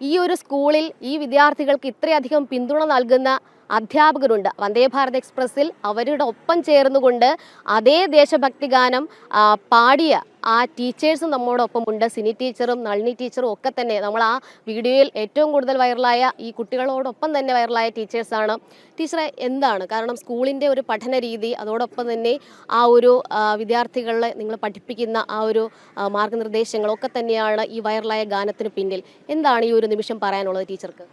ഈ ഒരു സ്കൂളിൽ ഈ വിദ്യാർത്ഥികൾക്ക് ഇത്രയധികം പിന്തുണ നൽകുന്ന അധ്യാപകരുണ്ട്. വന്ദേ ഭാരത് എക്സ്പ്രസ്സിൽ അവരുടെ ഒപ്പം ചേർന്നുകൊണ്ട് അതേ ദേശഭക്തി ഗാനം പാടിയ ആ ടീച്ചേഴ്സും നമ്മോടൊപ്പം ഉണ്ട്. സിനി ടീച്ചറും നളിനി ടീച്ചറും ഒക്കെ തന്നെ. നമ്മൾ ആ വീഡിയോയിൽ ഏറ്റവും കൂടുതൽ വൈറലായ ഈ കുട്ടികളോടൊപ്പം തന്നെ വൈറലായ ടീച്ചേഴ്സാണ്. ടീച്ചറെ എന്താണ്? കാരണം സ്കൂളിന്റെ ഒരു പഠന രീതി അതോടൊപ്പം തന്നെ ആ ഒരു വിദ്യാർത്ഥികളെ നിങ്ങൾ പഠിപ്പിക്കുന്ന ആ ഒരു മാർഗനിർദ്ദേശങ്ങളൊക്കെ തന്നെയാണ് ഈ വൈറലായ ഗാനത്തിന് പിന്നിൽ. എന്താണ് ഈ ഒരു നിമിഷം പറയാനുള്ളത് ടീച്ചർക്ക്?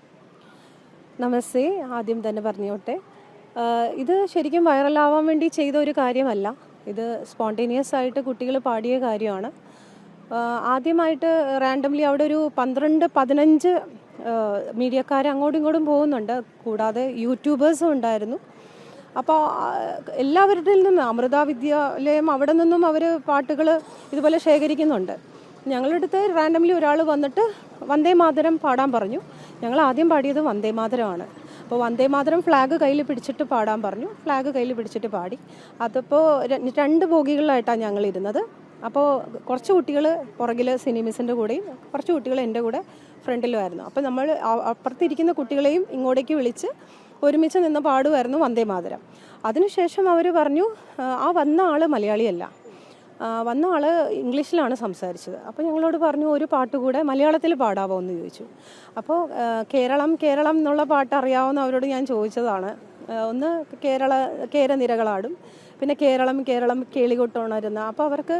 നമസ്തേ ആദ്യം തന്നെ പറഞ്ഞോട്ടെ. ഇത് ശരിക്കും വൈറലാവാൻ വേണ്ടി ചെയ്ത ഒരു കാര്യമല്ല. ഇത് സ്പോണ്ടേനിയസ് ആയിട്ട് കുട്ടികൾ പാടിയ കാര്യമാണ്. ആദ്യമായിട്ട് റാൻഡംലി അവിടെ ഒരു പന്ത്രണ്ട് പതിനഞ്ച് മീഡിയക്കാർ അങ്ങോട്ടും ഇങ്ങോട്ടും പോകുന്നുണ്ട്. കൂടാതെ യൂട്യൂബേഴ്സും ഉണ്ടായിരുന്നു. അപ്പോൾ എല്ലാവരുടെ നിന്നും അമൃത വിദ്യാലയം അവിടെ നിന്നും അവർ പാട്ടുകൾ ഇതുപോലെ ശേഖരിക്കുന്നുണ്ട്. ഞങ്ങളുടെ അടുത്ത് റാൻഡംലി ഒരാൾ വന്നിട്ട് വന്ദേ മാതരം പാടാൻ പറഞ്ഞു. ഞങ്ങൾ ആദ്യം പാടിയത് വന്ദേ മാതരമാണ്. അപ്പോൾ വന്ദേ മാതരം ഫ്ലാഗ് കയ്യിൽ പിടിച്ചിട്ട് പാടാൻ പറഞ്ഞു. ഫ്ലാഗ് കയ്യിൽ പിടിച്ചിട്ട് പാടി. അതിപ്പോൾ രണ്ട് ബോഗികളിലായിട്ടാണ് ഞങ്ങൾ ഇരുന്നത് അപ്പോൾ കുറച്ച് കുട്ടികൾ പുറകിൽ സിനിമിസിന്റെ കൂടെയും കുറച്ച് കുട്ടികൾ എന്റെ കൂടെ ഫ്രണ്ടിലുമായിരുന്നു അപ്പോൾ നമ്മൾ അപ്പുറത്തിരിക്കുന്ന കുട്ടികളെയും ഇങ്ങോട്ടേക്ക് വിളിച്ച് ഒരുമിച്ച് നിന്ന് പാടുമായിരുന്നു വന്ദേ മാതരം. അതിനുശേഷം അവർ പറഞ്ഞു "ആ, വന്ന ആൾ മലയാളിയല്ല. വന്ന ആൾ ഇംഗ്ലീഷിലാണ് സംസാരിച്ചത്. അപ്പോൾ ഞങ്ങളോട് പറഞ്ഞു ഒരു പാട്ട് കൂടെ മലയാളത്തിൽ പാടാവോ? എന്ന് ചോദിച്ചു. അപ്പോൾ കേരളം കേരളം എന്നുള്ള പാട്ട് അറിയാവുന്ന അവരോട് ഞാൻ ചോദിച്ചതാണ്. ഒന്ന് കേരള കേരനിരകളാടും പിന്നെ കേരളം കേരളം കേളികൊട്ടുണരുന്ന. അപ്പോൾ അവർക്ക്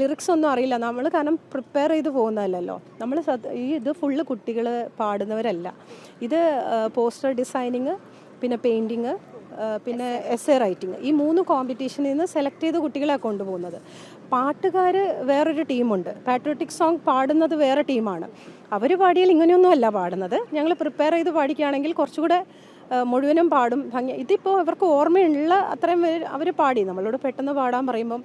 ലിറിക്സ് ഒന്നും അറിയില്ല. നമ്മൾ കാരണം പ്രിപ്പയർ ചെയ്ത് പോകുന്നതല്ലല്ലോ. നമ്മൾ ഈ ഇത് ഫുള്ള് കുട്ടികൾ പാടുന്നവരല്ല. ഇത് പോസ്റ്റർ ഡിസൈനിങ് പിന്നെ പെയിന്റിങ് പിന്നെ എസ് എ റൈറ്റിംഗ് ഈ മൂന്ന് കോമ്പറ്റീഷനിൽ നിന്ന് സെലക്ട് ചെയ്ത കുട്ടികളെ കൊണ്ടുപോകുന്നത്. പാട്ടുകാർ വേറൊരു ടീമുണ്ട് പാട്രിയോട്ടിക് സോങ് പാടുന്നത് വേറെ ടീമാണ് അവർ പാടിയാൽ ഇങ്ങനെയൊന്നും അല്ല പാടുന്നത്. ഞങ്ങൾ പ്രിപ്പയർ ചെയ്ത് പാടിക്കുകയാണെങ്കിൽ കുറച്ചുകൂടെ മുഴുവനും പാടും. ഭംഗി ഇതിപ്പോൾ ഇവർക്ക് ഓർമ്മയുള്ള അത്രയും അവർ പാടി. നമ്മളോട് പെട്ടെന്ന് പാടാൻ പറയുമ്പം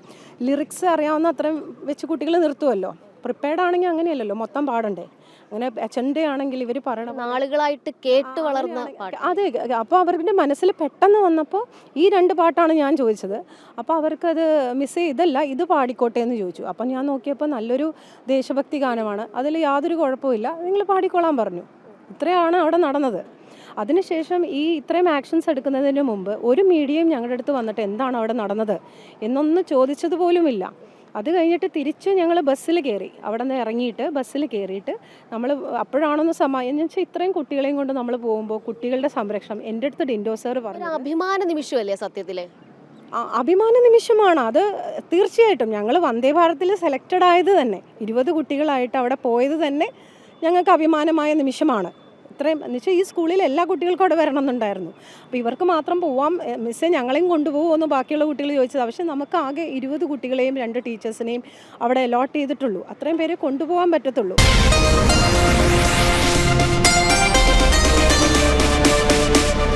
ലിറിക്സ് അറിയാവുന്ന അത്രയും വെച്ച് കുട്ടികൾ നിർത്തുമല്ലോ പ്രിപ്പയർഡ് ആണെങ്കിൽ അങ്ങനെയല്ലല്ലോ മൊത്തം പാടണ്ടേ? അങ്ങനെ അച്ഛന്റെയാണെങ്കിൽ ഇവർ പറയണം നാളുകളായിട്ട് കേട്ട് വളർന്ന അതെ അപ്പോൾ അവരുടെ മനസ്സിൽ പെട്ടെന്ന് വന്നപ്പോൾ ഈ രണ്ട് പാട്ടാണ് ഞാൻ ചോദിച്ചത്. അപ്പോൾ അവർക്കത് മിസ് ചെയ്തല്ല ഇത് പാടിക്കോട്ടെ എന്ന് ചോദിച്ചു. അപ്പം ഞാൻ നോക്കിയപ്പോൾ നല്ലൊരു ദേശഭക്തി ഗാനമാണ്. അതിൽ യാതൊരു കുഴപ്പമില്ല നിങ്ങൾ പാടിക്കോളാൻ പറഞ്ഞു. ഇത്രയാണ് അവിടെ നടന്നത്. അതിനുശേഷം ഈ ഇത്രയും ആക്ഷൻസ് എടുക്കുന്നതിന് മുമ്പ് ഒരു മീഡിയയും ഞങ്ങളുടെ അടുത്ത് വന്നിട്ട് എന്താണ് അവിടെ നടന്നത് എന്നൊന്ന് ചോദിച്ചത് പോലുമില്ല. അത് കഴിഞ്ഞിട്ട് തിരിച്ച് ഞങ്ങൾ ബസ്സിൽ കയറി അവിടെ നിന്ന് ഇറങ്ങിയിട്ട് ബസ്സിൽ കയറിയിട്ട് നമ്മൾ അപ്പോഴാണൊന്ന് സമയം എന്ന് വെച്ചാൽ ഇത്രയും കുട്ടികളെയും കൊണ്ട് നമ്മൾ പോകുമ്പോൾ കുട്ടികളുടെ സംരക്ഷണം. എന്റെ അടുത്ത് ഡിൻഡോ സാർ പറഞ്ഞു അഭിമാന നിമിഷമല്ലേ സത്യത്തിൽ അഭിമാന നിമിഷമാണ്. അത് തീർച്ചയായിട്ടും ഞങ്ങൾ വന്ദേ ഭാരതിൽ സെലക്റ്റഡ് ആയത് തന്നെ. ഇരുപത് കുട്ടികളായിട്ട് അവിടെ പോയത് തന്നെ ഞങ്ങൾക്ക് അഭിമാനമായ നിമിഷമാണ്. ഇത്രയും എന്ന് വെച്ചാൽ ഈ സ്കൂളിൽ എല്ലാ കുട്ടികൾക്കും അവിടെ വരണം എന്നുണ്ടായിരുന്നു. അപ്പോൾ ഇവർക്ക് മാത്രം പോവാം മിസ്സേ ഞങ്ങളെയും കൊണ്ടുപോകുമെന്ന് ബാക്കിയുള്ള കുട്ടികൾ ചോദിച്ചത്. പക്ഷേ നമുക്ക് ആകെ ഇരുപത് കുട്ടികളെയും രണ്ട് ടീച്ചേഴ്സിനെയും അവിടെ അലോട്ട് ചെയ്തിട്ടുള്ളൂ. അത്രയും പേരെ കൊണ്ടുപോകാൻ പറ്റത്തുള്ളൂ.